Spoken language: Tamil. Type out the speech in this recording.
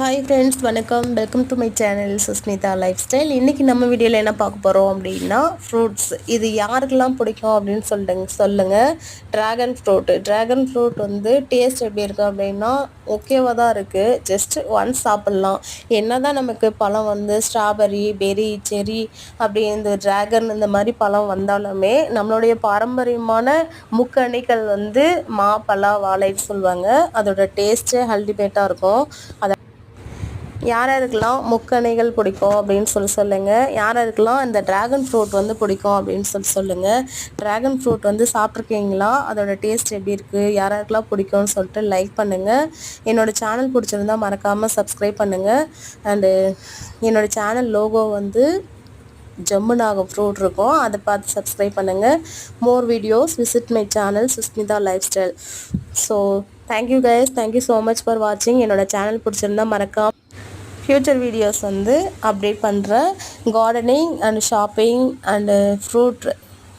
ஹாய் ஃப்ரெண்ட்ஸ் வணக்கம். Welcome to my channel Sushmita lifestyle இன்றைக்கி நம்ம வீடியோவில் என்ன பார்க்க போகிறோம் அப்படின்னா ஃப்ரூட்ஸ் இது யாருக்கெல்லாம் பிடிக்கும் அப்படின்னு சொல்லுங்க சொல்லுங்கள் ட்ராகன் ஃப்ரூட் ட்ராகன் ஃப்ரூட் வந்து டேஸ்ட் எப்படி இருக்குது அப்படின்னா ஓகேவாக தான் இருக்குது ஜஸ்ட் ஒன்ஸ் சாப்பிட்லாம். என்ன தான் நமக்கு பழம் வந்து ஸ்ட்ராபெரி பெரி செரி அப்படி இந்த ட்ராகன் இந்த மாதிரி பழம் வந்தாலுமே நம்மளுடைய பாரம்பரியமான முக்கணிகள் வந்து மா பலா வாழைன்னு சொல்லுவாங்க. அதோட டேஸ்ட்டு அல்டிமேட்டாக இருக்கும். அதை யார் யாருக்கெல்லாம் முக்கணைகள் பிடிக்கும் அப்படின்னு சொல்லி சொல்லுங்கள் யார் யாருக்கெல்லாம் இந்த ட்ராகன் ஃப்ரூட் வந்து பிடிக்கும் அப்படின்னு சொல்லி சொல்லுங்கள் ட்ராகன் ஃப்ரூட் வந்து சாப்பிட்ருக்கீங்களா அதோட டேஸ்ட் எப்படி இருக்குது யார் யாருக்கெல்லாம் பிடிக்கும்னு சொல்லிட்டு லைக் பண்ணுங்கள் என்னோடய சேனல் பிடிச்சிருந்தா மறக்காமல் சப்ஸ்கிரைப் பண்ணுங்கள் அண்டு என்னோடய சேனல் லோகோ வந்து ஜம்முனாகம் ஃப்ரூட் இருக்கும். அதை பார்த்து சப்ஸ்கிரைப் பண்ணுங்கள் more videos visit my channel Sushmita lifestyle so thank you guys thank you so much for வாட்சிங் என்னோடய சேனல் பிடிச்சிருந்தா மறக்காம ஃப்யூச்சர் வீடியோஸ் வந்து அப்டேட் பண்ணுறேன் gardening and shopping and fruit